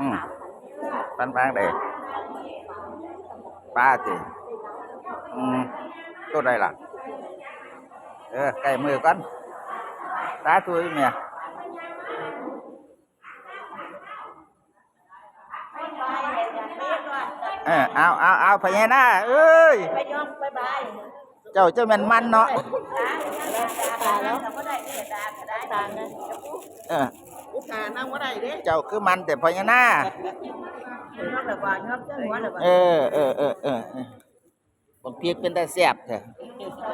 อืมปันบางเด้ปลาติอืมตัวใดล่ะเออใกล้มือก่อนสาธุอีเมียเออเอาเอาเอาพญานาคเอ้ย ไปยอมบายบายเจ้าเจ้าแมันมันเนาะ ตาแล้วก็ได้ที่ตาก็ได้ตานะเอออุตานั่งว่าได้เด้เจ้าคือมันแต่พญานาคยอมแบบว่ายอมเจ้าหัวแบบเออเออเออเออเออบักเพียกเป็นตาแซ่บเถอะ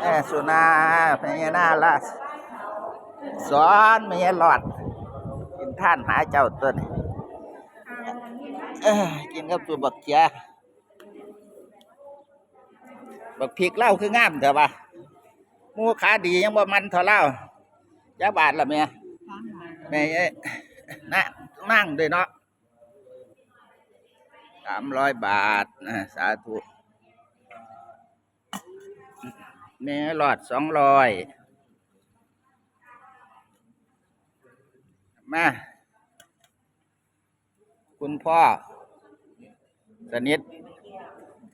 เออสุนาพญานาคละสอนไม่ให้หลอดกินท่านหาเจ้าตัวนี้เออกินกับตัวบักเขียบักพริกเหล้าคืองามเถอะปะห มูขาดียังบ่มันเท่าเหล้าจ้าบาทละเมียแม่เอ้ยนั่งนั่งด้วยเนาะสามร้อยบาทนะสาธุแม่หลอดสองร้อยมา คุณพ่อ สนิท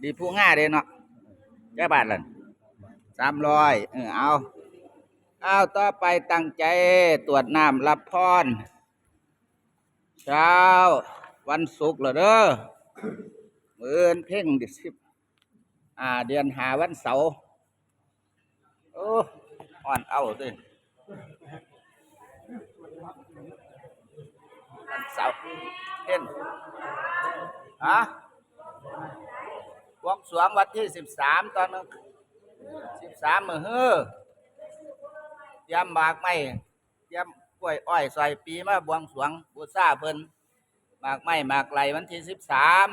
ดีผู้ง่าเลยเนาะแค่บาทละ สามร้อยเออเอาเอาต่อไปตั้งใจตรวจน้ำรับพรเช้า วันศุกร์เหรอเด้อมือนเพ่งดิสิบอ่า เดือนหาวันเสาร์โอ้อ่อนเอาด้วยวันเสาร์เพ่นฮะวงสวงวันที่สิบสามตอนนั้น สามมือเฮ้อยมหมากไม้เตรียมกล้วยอ้อยใส่ปีมาบวงสวงบูชาเพิ่นหมากไม้หมากไหลวันที่สิบสาม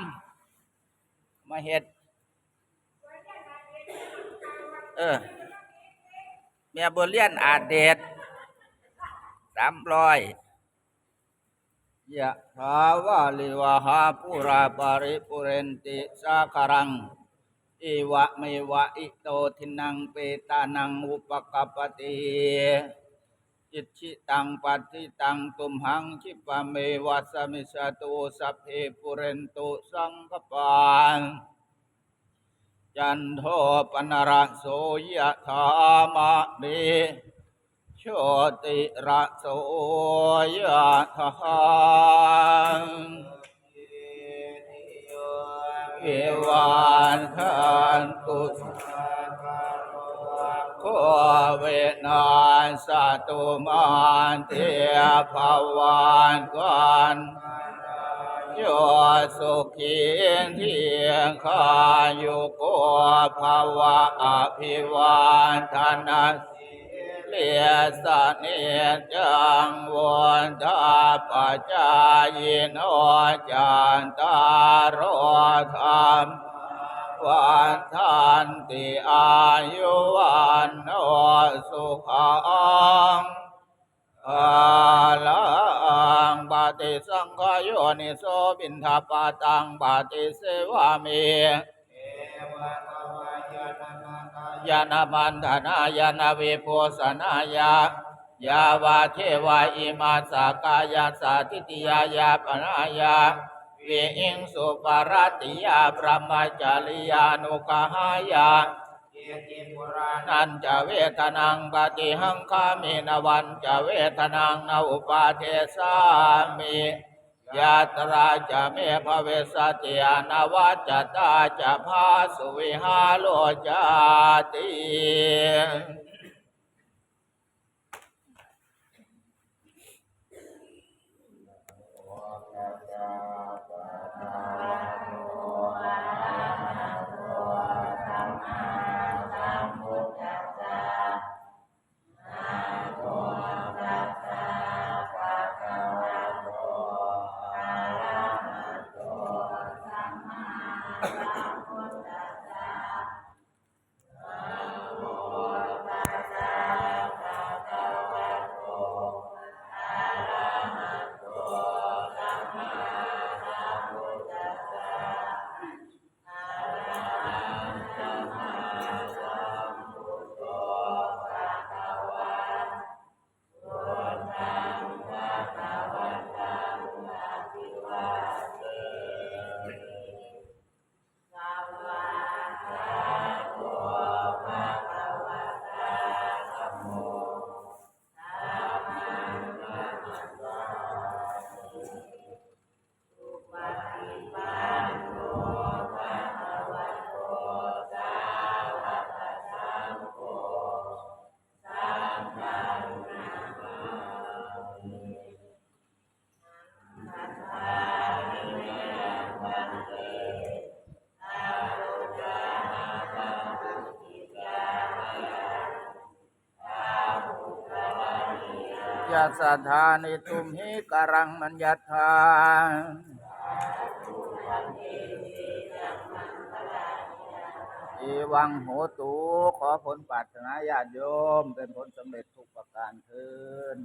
มาเฮ็ดเออเมียบุเรียนอาเดชสามร้อยยะถาวาลิวาหาปุราปริปุเรนติสาคารัง อิวะเมวะอิโตทินังเปตานังอุปกปติอิชิตังปัติตังตุมหังคิปะเมวะสมิสตุสัพเพปุเรนตุสังกปานจันโทปนระโสยะธามะเดโชติระโสยะธาเสตุมันเทภวันกันโยสุขีเทียงคายุโกภาวะอภิวานธนาเลียสเนจังวนทาปจายโนจันตารธรรม วันทันติอายุวันโนสุขังอาลังปฏิสังขายโยนิโสบินทปาตังปฏิเสวามิยานามันธนายานาวิโพสนายายาวาเทวาอิมาสากายาสาทิติยายาปนายา วิอิงสุปารติยาพระมจาริยานุกหายานันจะเวทนังปฏิหังคามินวันจะเวทนังนอุปาเทสามิยาตราจะเมภเวสติยานวัจจตาจะพาสุวิหาโลจาติ ยสัทธานิตุมหิกรังมัญญาธาเอวังโหตูขอผลปัจรนาญาติโยม เป็นผลสำเร็จทุกประการเทิน